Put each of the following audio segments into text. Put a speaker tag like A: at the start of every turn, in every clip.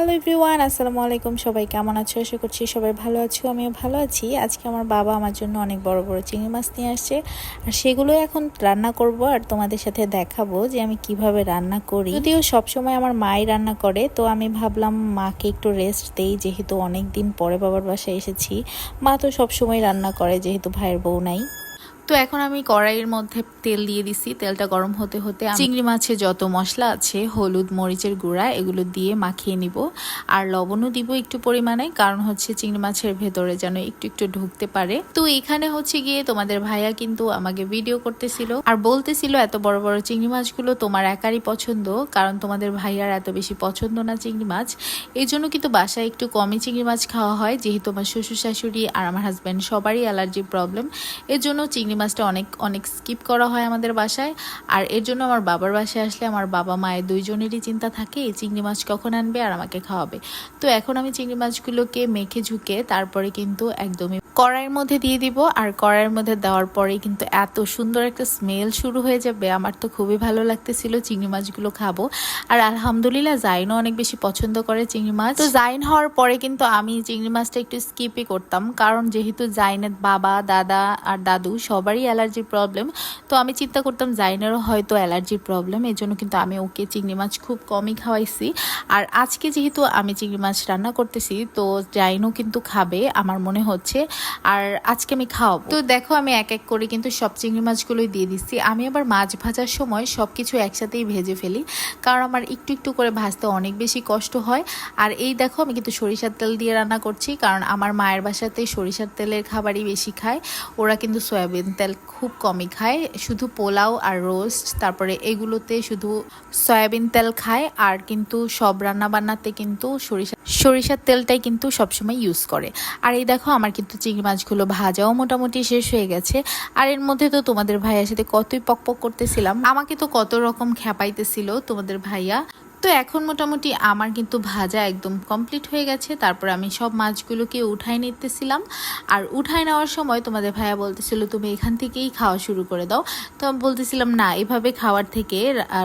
A: Hello everyone আসসালামু আলাইকুম। সবাই কেমন আছো? আশা করছি সবাই ভালো আছো, আমিও ভালো আছি। আজকে আমার বাবা আমার জন্য অনেক বড় বড় চিংড়ি মাছ নিয়ে আসছে। আর সেগুলো এখন রান্না করব আর তোমাদের সাথে দেখাবো যে আমি কীভাবে রান্না করি। যদিও সবসময় আমার মাই রান্না করে, তো আমি ভাবলাম মাকে একটু রেস্ট দেই, যেহেতু অনেক দিন পরে বাবার বাসায় এসেছি। মা তো সবসময় রান্না করে, যেহেতু ভাইয়ের বউ নাই। তো এখন আমি কড়াইয়ের মধ্যে তেল দিয়ে দিছি। তেলটা গরম হতে হতে চিংড়ি মাছে যত মশলা আছে, হলুদ, মরিচের গুঁড়া, এগুলো দিয়ে মাখিয়ে নিব। আর লবণও দিব একটু পরিমাণে, কারণ হচ্ছে চিংড়ি মাছের ভেতরে যেন একটু একটু ঢুকতে পারে। তো এখানে হচ্ছে গিয়ে তোমাদের ভাইয়া কিন্তু আমাকে ভিডিও করতেছিল। আর বলতেছিল, এত বড় বড় চিংড়ি মাছগুলো তোমার একারই পছন্দ, কারণ তোমাদের ভাইয়ার এত বেশি পছন্দ না চিংড়ি মাছ। এই জন্য কিন্তু বাসায় একটু কমই চিংড়ি মাছ খাওয়া হয়, যেহেতু আমার শ্বশুর শাশুড়ি আর আমার হাজব্যান্ড সবারই অ্যালার্জি প্রবলেম এর জন্য চিংড়ি মাছটা অনেক অনেক স্কিপ করা হয় আমাদের বাসায়। আর এর জন্য আমার বাবার বাসায় আসলে আমার বাবা, মায়ের দুইজনেরই চিন্তা থাকে, এই চিংড়ি মাছ কখন আনবে আর আমাকে খাওয়াবে। তো এখন আমি চিংড়ি মাছগুলোকে মেখে ঝুঁকে তারপরে কিন্তু একদমই কড়াইয়ের মধ্যে দিয়ে দিব, আর কড়াইয়ের মধ্যে দেওয়ার পরে কিন্তু এত সুন্দর একটা স্মেল শুরু হয়ে যাবে। আমার তো খুবই ভালো লাগতেছিল চিংড়ি মাছগুলো খাব। আর আলহামদুলিল্লাহ জাইনও অনেক বেশি পছন্দ করে চিংড়ি মাছ। তো জাইন হওয়ার পরে কিন্তু আমি চিংড়ি মাছটা একটু স্কিপই করতাম। কারণ যেহেতু জাইনের বাবা, দাদা আর দাদু সবারই অ্যালার্জির প্রবলেম তো আমি চিন্তা করতাম জাইনেরও হয়তো অ্যালার্জির প্রবলেম এই জন্য কিন্তু আমি ওকে চিংড়ি মাছ খুব কমই খাওয়াইছি। আর আজকে যেহেতু আমি চিংড়ি মাছ রান্না করতেছি, তো জাইনও কিন্তু খাবে। আমার মনে হচ্ছে আর আজকে আমি খাওয়াবো। তো দেখো আমি এক এক করে কিন্তু সব চিংড়ি মাছগুলোই দিয়ে দিচ্ছি। আমি আবার মাছ ভাজার সময় সব কিছু একসাথেই ভেজে ফেলি। কারণ আমার একটু একটু করে ভাজতে অনেক বেশি কষ্ট হয়। আর এই দেখো আমি কিন্তু সরিষার তেল দিয়ে রান্না করছি। কারণ আমার মায়ের বাসাতে সরিষার তেলের খাবারই বেশি খায়। ওরা কিন্তু সয়াবিন তেল খুব কমই খায়। শুধু পোলাও আর রোস্ট, তারপরে এগুলোতে শুধু সয়াবিন তেল খায়। আর কিন্তু সব রান্না বান্নাতে কিন্তু সরিষা সরিষার তেলটাই কিন্তু সবসময় ইউজ করে। আর এই দেখো, আমার কিন্তু চিংড়ি মাছগুলো ভাজাও মোটামুটি শেষ হয়ে গেছে। আর এর মধ্যে তো তোমাদের ভাইয়ার সাথে কতই পকপক করতেছিলাম। আমাকে তো কত রকম খ্যাপাইতেছিল তোমাদের ভাইয়া। তো এখন মোটামুটি আমার কিন্তু ভাজা একদম কমপ্লিট হয়ে গেছে। তারপর আমি সব মাছগুলোকে উঠাই নিতেছিলাম। আর উঠাই নেওয়ার সময় তোমাদের ভাইয়া বলতেছিল, তুমি এখান থেকেই খাওয়া শুরু করে দাও। তো আমি বলতেছিলাম, না, এভাবে খাওয়ার থেকে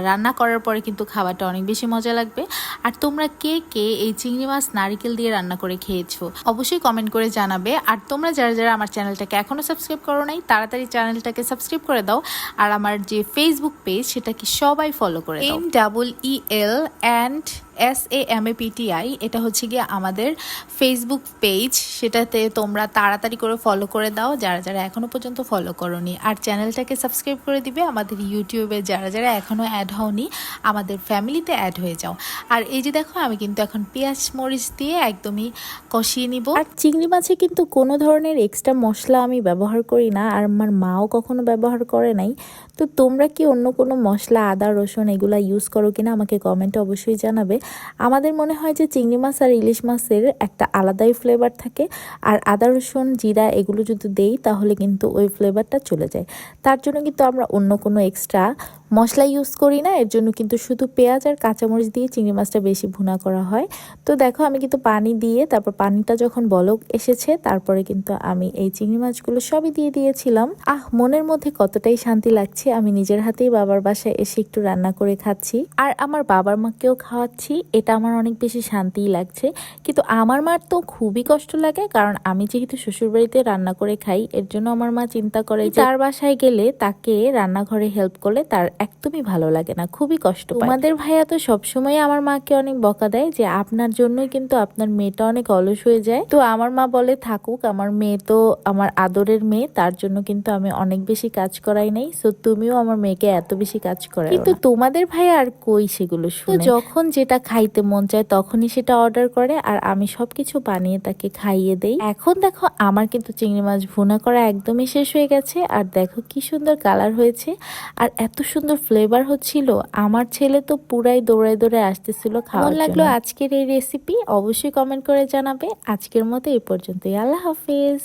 A: রান্না করার পরে কিন্তু খাওয়াটা অনেক বেশি মজা লাগবে। আর তোমরা কে কে এই চিংড়ি মাছ নারিকেল দিয়ে রান্না করে খেয়েছো, অবশ্যই কমেন্ট করে জানাবে। আর তোমরা যারা যারা আমার চ্যানেলটাকে এখনও সাবস্ক্রাইব করো নাই, তাড়াতাড়ি চ্যানেলটাকে সাবস্ক্রাইব করে দাও। আর আমার যে ফেসবুক পেজ সেটাকে সবাই ফলো করে M double E L and S A M A PTI এটা হচ্ছে গিয়ে আমাদের ফেসবুক পেজ সেটাতে তোমরা তাড়াতাড়ি করে ফলো করে দাও, যারা যারা এখনও পর্যন্ত ফলো করনি। আর চ্যানেলটাকে সাবস্ক্রাইব করে দিবে আমাদের ইউটিউবে যারা যারা এখনও অ্যাড হওনি, আমাদের ফ্যামিলিতে অ্যাড হয়ে যাও। আর এই যে দেখো, আমি কিন্তু এখন পেঁয়াজ মরিচ দিয়ে একদমই কষিয়ে নিব। আর চিংড়ি মাছে কিন্তু কোনো ধরনের এক্সট্রা মশলা আমি ব্যবহার করি না, আর আমার মাও কখনো ব্যবহার করে নাই। তো তোমরা কি অন্য কোনো মশলা, আদা, রসুন এগুলা ইউজ করো কিনা আমাকে কমেন্টে অবশ্যই জানাবে। আমাদের মনে হয় যে চিংড়ি মাছ আর ইলিশ মাছের একটা আলাদাই ফ্লেভার থাকে। আর আদা, রসুন, জিরা এগুলো যদি দেই তাহলে কিন্তু ওই ফ্লেভারটা চলে যায়। তার জন্য কিন্তু আমরা অন্য কোনো এক্সট্রা মশলা ইউজ করি না এর জন্য কিন্তু শুধু পেঁয়াজ আর কাঁচামরিচ দিয়ে চিংড়ি মাছটা বেশি ভুনা করা হয়। তো দেখো আমি কিন্তু পানি দিয়ে তারপর পানিটা যখন বলক এসেছে তারপরে কিন্তু আমি এই চিংড়ি মাছগুলো সবই দিয়ে দিয়েছিলাম। আহ মনের মধ্যে কতটাই শান্তি লাগছে আমি নিজের হাতেই বাবার বাসায় এসে একটু রান্না করে খাচ্ছি। আর আমার বাবার মাকেও খাওয়াচ্ছি এটা আমার অনেক বেশি শান্তিই লাগছে। কিন্তু আমার মার তো খুবই কষ্ট লাগে কারণ আমি যেহেতু শ্বশুরবাড়িতে রান্না করে খাই এর জন্য আমার মা চিন্তা করে তার বাসায় গেলে তাকে রান্নাঘরে হেল্প করলে তার একদমই ভালো লাগে না খুবই কষ্ট তোমাদের ভাইয়া তো সবসময় আমার মাকে অনেক বকা দেয় যে আপনার জন্যই কিন্তু আপনার মেয়েটা অনেক অলস হয়ে যায়। তো আমার মা বলে থাকুক আমার মেয়ে তো আমার আদরের মেয়ে তার জন্য কিন্তু আমি অনেক বেশি কাজ করাই নাই। সো তুমিও আমার মেয়েকে এত বেশি কাজ করাই কিন্তু তোমাদের ভাই আর কই সেগুলো শুনে? যখন যেটা খাইতে মন চায় তখনই সেটা অর্ডার করে আর আমি সবকিছু বানিয়ে তাকে খাইয়ে দেই। এখন দেখো আমার কিন্তু চিংড়ি মাছ ভুনা করা একদমই শেষ হয়ে গেছে। আর দেখো কি সুন্দর কালার হয়েছে। আর এত সুন্দর ফ্লেভার হচ্ছিল। আমার ছেলে তো পুরাই দৌড়ায় দৌড়ায় আসতেছিল খাওয়া লাগল আজকের এই রেসিপি অবশ্যই কমেন্ট করে জানাবে। আজকের মতো এই পর্যন্তই। আল্লাহ হাফিজ।